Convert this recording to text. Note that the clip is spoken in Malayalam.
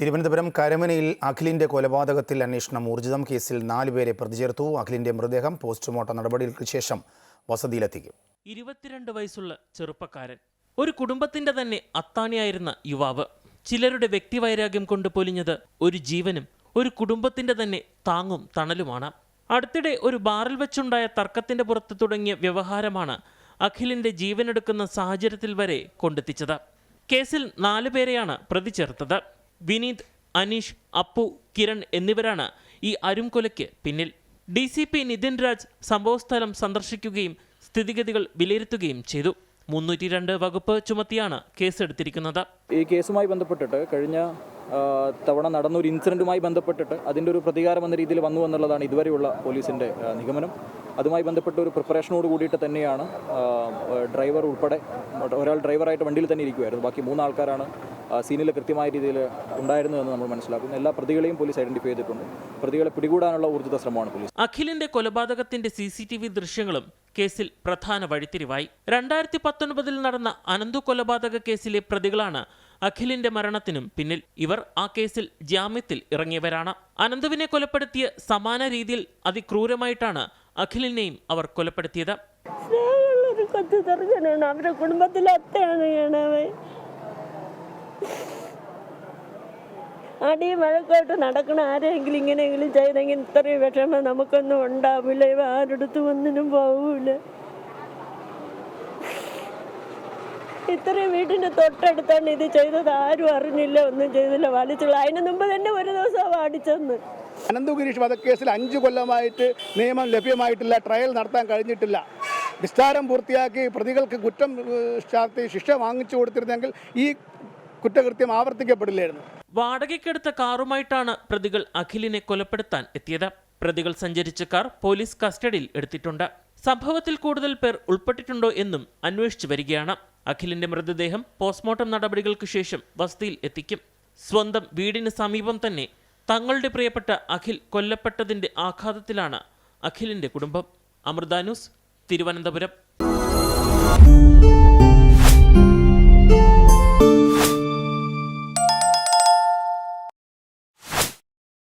തിരുവനന്തപുരം കരമനയിൽ അഖിലിന്റെ കൊലപാതകത്തിൽ അന്വേഷണം ഊർജിതം കേസിൽ നാലുപേരെ പ്രതി ചേർത്തു അഖിലിന്റെ മൃതദേഹം പോസ്റ്റ്മോർട്ടം നടപടികൾക്ക് ശേഷം വസതിയിലെത്തിക്കും. ഇരുപത്തിരണ്ട് വയസ്സുള്ള ചെറുപ്പക്കാരൻ ഒരു കുടുംബത്തിന്റെ തന്നെ അത്താണിയായിരുന്ന യുവാവ്. ചിലരുടെ വ്യക്തിവൈരാഗ്യം കൊണ്ട് പൊലിഞ്ഞത് ഒരു ജീവനും ഒരു കുടുംബത്തിന്റെ തന്നെ താങ്ങും തണലുമാണ്. അടുത്തിടെ ഒരു ബാറിൽ വെച്ചുണ്ടായ തർക്കത്തിന്റെ പുറത്ത് തുടങ്ങിയ വ്യവഹാരമാണ് അഖിലിന്റെ ജീവനെടുക്കുന്ന സാഹചര്യത്തിൽ വരെ കൊണ്ടെത്തിച്ചത്. കേസിൽ നാലുപേരെയാണ് പ്രതി ചേർത്തത് വിനീത് അനീഷ് അപ്പു കിരൺ എന്നിവരാണ് ഈ അരുംകൊലയ്ക്ക് പിന്നിൽ. D C P Nithin Raj സംഭവസ്ഥലം സന്ദർശിക്കുകയും സ്ഥിതിഗതികൾ വിലയിരുത്തുകയും ചെയ്തു. മുന്നൂറ്റി രണ്ട് വകുപ്പ് ചുമത്തിയാണ് കേസെടുത്തിരിക്കുന്നത്. ഈ കേസുമായി ബന്ധപ്പെട്ടിട്ട് കഴിഞ്ഞ തവണ നടന്ന ഒരു ഇൻസിഡന്റുമായി ബന്ധപ്പെട്ടിട്ട് അതിന്റെ ഒരു പ്രതികാരം എന്ന രീതിയിൽ വന്നു എന്നുള്ളതാണ് ഇതുവരെയുള്ള പോലീസിന്റെ നിഗമനം. അതുമായി ബന്ധപ്പെട്ട ഒരു പ്രിപ്പറേഷനോട് കൂടിയിട്ട് തന്നെയാണ് ഡ്രൈവർ ഉൾപ്പെടെ ഒരാൾ ഡ്രൈവറായിട്ട് വണ്ടിയിൽ തന്നെ ഇരിക്കുമായിരുന്നു ബാക്കി മൂന്ന് ആൾക്കാരാണ് ആ, സീനിൽ കൃത്യമായ രീതിയിൽ ഉണ്ടായിരുന്നു എന്ന് നമ്മൾ മനസ്സിലാക്കുന്നു. എല്ലാ പ്രതികളെയും പോലീസ് ഐഡന്റിഫൈ ചെയ്തിട്ടുണ്ട്. പ്രതികളെ പിടികൂടാനുള്ള ഊർജിത ശ്രമമാണ് പോലീസ്. അഖിലിന്റെ കൊലപാതകത്തിന്റെ സി സി ടി വി ദൃശ്യങ്ങളും കേസിൽ പ്രധാന വഴിത്തിരിവായി. രണ്ടായിരത്തി പത്തൊൻപതിൽ നടന്ന അനന്തു കൊലപാതക കേസിലെ പ്രതികളാണ് അഖിലിന്റെ മരണത്തിനും പിന്നിൽ ഇവർ ആ കേസിൽ ജാമ്യത്തിൽ ഇറങ്ങിയവരാണ്. അനന്തുവിനെ കൊലപ്പെടുത്തിയ സമാന രീതിയിൽ അതിക്രൂരമായിട്ടാണ് അഖിലിനെയും അവർ കൊലപ്പെടുത്തിയത്. അവരുടെ കുടുംബത്തിലെ അത്തയാണ് അടിയും വഴക്കായിട്ട് നടക്കണ ആരെങ്കിലും ഇങ്ങനെയെങ്കിലും ചെയ്തെങ്കിൽ ഇത്രയും വിഷമം നമുക്കൊന്നും ഉണ്ടാവില്ല. ഇവ ആരുടെ ഒന്നിനും പോവില്ല ഇത്രയും വീടിന്റെ തൊട്ടടുത്താണ് ഇത് ചെയ്തത്. ആരും അറിഞ്ഞില്ല ഒന്നും ചെയ്തില്ല. വലിച്ചുള്ള അതിന് മുമ്പ് തന്നെ ഒരു ദിവസം അടിച്ചെന്ന്. അനന്തഗിരീഷ് വധക്കേസിൽ അഞ്ച് കൊല്ലമായിട്ട് നിയമം ലഭ്യമായിട്ടില്ല ട്രയൽ നടത്താൻ കഴിഞ്ഞിട്ടില്ല. വിസ്താരം പൂർത്തിയാക്കി പ്രതികൾക്ക് കുറ്റം ചാർത്തി ശിക്ഷ വാങ്ങിച്ചു കൊടുത്തിരുന്നെങ്കിൽ ഈ കുറ്റകൃത്യം ആവർത്തിക്കപ്പെടില്ലായിരുന്നു. വാടകയ്ക്കെടുത്ത കാറുമായിട്ടാണ് പ്രതികൾ അഖിലിനെ കൊലപ്പെടുത്താൻ എത്തിയത്. പ്രതികൾ സഞ്ചരിച്ച കാർ പോലീസ് കസ്റ്റഡിയിൽ എടുത്തിട്ടുണ്ട്. സംഭവത്തിൽ കൂടുതൽ പേർ ഉൾപ്പെട്ടിട്ടുണ്ടോ എന്നും അന്വേഷിച്ചു വരികയാണ്. അഖിലിന്റെ മൃതദേഹം പോസ്റ്റ്മോർട്ടം നടപടികൾക്ക് ശേഷം വസതിയിൽ എത്തിക്കും. സ്വന്തം വീടിന് സമീപം തന്നെ തങ്ങളുടെ പ്രിയപ്പെട്ട അഖിൽ കൊല്ലപ്പെട്ടതിന്റെ ആഘാതത്തിലാണ് അഖിലിന്റെ കുടുംബം. അമൃത ന്യൂസ് തിരുവനന്തപുരം.